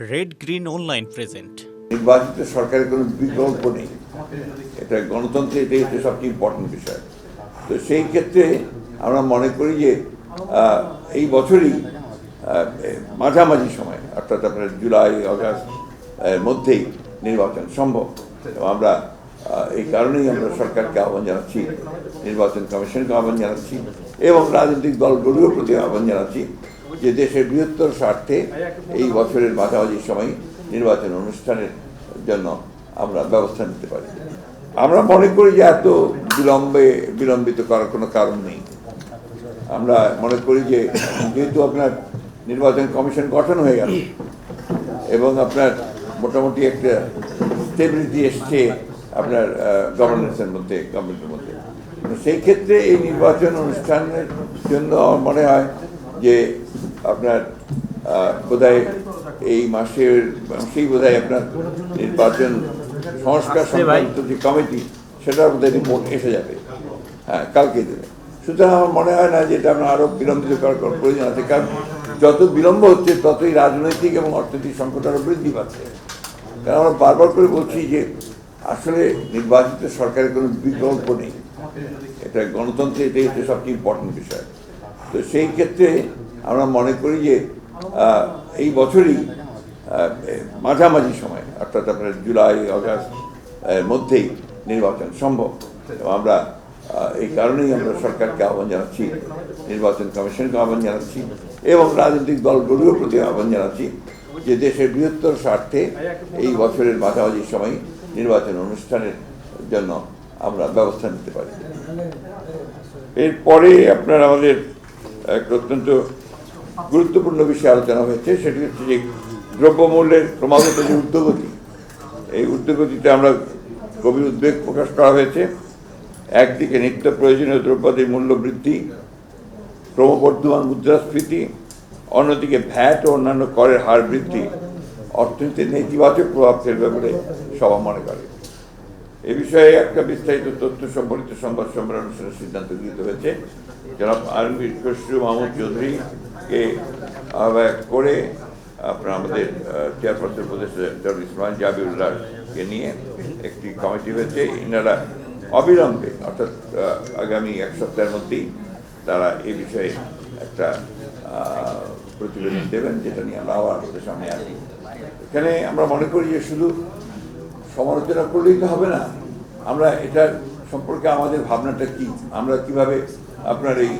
Red green online present নির্বাচিত সরকারের কোনো বিকল্প নেই। এটা গণতন্ত্রে এটাই হচ্ছে সবচেয়ে ইম্পর্টেন্ট বিষয়। তো সেই ক্ষেত্রে আমরা মনে করি যে এই বছরই মাঝামাঝি সময়, অর্থাৎ আপনার জুলাই আগস্ট এর মধ্যেই নির্বাচন সম্ভব। আমরা এই কারণেই আমরা সরকারকে আহ্বান জানাচ্ছি, নির্বাচন কমিশনকে আহ্বান জানাচ্ছি, এবং রাজনৈতিক দলগুলোর প্রতি আহ্বান জানাচ্ছি যে দেশের বৃহত্তর স্বার্থে এই বছরের মাঝামাঝি সময় নির্বাচন অনুষ্ঠানের জন্য আমরা ব্যবস্থা নিতে পারি। আমরা মনে করি যে এত বিলম্বে, বিলম্বিত করার কোনো কারণ নেই। আমরা মনে করি যে যেহেতু আপনার নির্বাচন কমিশন গঠন হয়ে গেল এবং আপনার মোটামুটি একটা স্টেবিলিটি এসছে আপনার গভর্নেন্সের মধ্যে গভর্নমেন্টের মধ্যে। সেই ক্ষেত্রে এই নির্বাচন অনুষ্ঠানের জন্য আমার মনে হয় যে আপনার বোধহয় এই মাসের মাসেই বোধহয় আপনার নির্বাচন সংস্কার সংক্রান্ত যে কমিটি সেটার বোধহয় রিপোর্ট এসে যাবে হ্যাঁ কালকে দেবে সুতরাং আমার মনে হয় না যে এটা আমরা আরও বিলম্বিত করার প্রয়োজন আছে কারণ যত বিলম্ব হচ্ছে ততই রাজনৈতিক এবং অর্থনৈতিক সংকট আরও বৃদ্ধি পাচ্ছে। কারণ আমরা বারবার করে বলছি যে আসলে নির্বাচিত সরকারের কোনো বিকল্প নেই। এটা গণতন্ত্রে এটাই হচ্ছে সবচেয়ে ইম্পর্টেন্ট বিষয়। তো সেই ক্ষেত্রে আমরা মনে করি যে এই বছরই মাঝামাঝি সময়, অর্থাৎ আপনার জুলাই আগস্ট এর মধ্যেই নির্বাচন সম্ভব। আমরা এই কারণেই আমরা সরকারকে আহ্বান জানাচ্ছি, নির্বাচন কমিশনকে আহ্বান জানাচ্ছি, এবং রাজনৈতিক দলগুলোর প্রতি আহ্বান জানাচ্ছি যে দেশের বৃহত্তর স্বার্থে এই বছরের মাঝামাঝি সময় নির্বাচন অনুষ্ঠানের জন্য আমরা ব্যবস্থা নিতে পারি। এরপরে আপনার আমাদের এক অত্যন্ত গুরুত্বপূর্ণ বিষয়ে আলোচনা হয়েছে, সেটি হচ্ছে যে দ্রব্যমূল্যের ক্রমাগত যে ঊর্ধ্বগতি এই উদ্যোগতিতে আমরা গভীর উদ্বেগ প্রকাশ করা হয়েছে। একদিকে নিত্য প্রয়োজনীয় দ্রব্যাদির মূল্য বৃদ্ধি, ক্রমবর্ধমান মুদ্রাস্ফীতি, অন্যদিকে ভ্যাট ও অন্যান্য করের হার বৃদ্ধি অর্থনীতিতে নেতিবাচক প্রভাব ফেলবে বলে সভা মনে করে। এ বিষয়ে একটা বিস্তারিত তথ্য সম্পর্কিত সংবাদ সম্মেলন অনুষ্ঠানের সিদ্ধান্ত গৃহীত হয়েছে। জনাব আলমগীর খসরু মাহমুদ চৌধুরীকে আহ্বায়ক করে আপনার আমাদের চেয়ারপারসন উপদেষ্টা ডক্টর ইসমাইল জাবিউল্লাহকে নিয়ে একটি কমিটি হয়েছে। ইনারা অবিলম্বে, অর্থাৎ আগামী এক সপ্তাহের মধ্যেই তারা এ বিষয়ে একটা প্রতিবেদন দেবেন, যেটা নিয়ে আমরা আবার আমাদের সামনে আসি। এখানে আমরা মনে করি যে শুধু সমালোচনা করলেই তো হবে না। আমরা এটার সম্পর্কে আমাদের ভাবনাটা কি? আমরা কীভাবে আপনার এই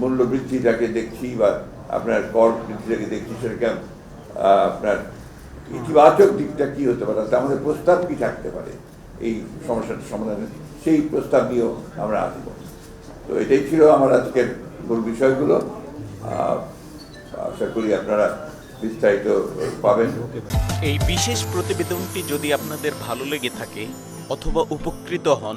মূল্য বৃদ্ধিটাকে দেখছি বা আপনার কর বৃদ্ধিটাকে দেখছি সেটাকে আপনার ইতিবাচক দিকটা কি হতে পারে? আমাদের প্রস্তাব কি থাকতে পারে? এই সমস্যাটা সমাধানে সেই প্রস্তাব নিয়েও আমরা আসব। তো এটাই ছিল আমার আজকের মূল বিষয়গুলো। আশা করি আপনারা বিস্তারিত পাবেন। এই বিশেষ প্রতিবেদনটি যদি আপনাদের ভালো লেগে থাকে অথবা উপকৃত হন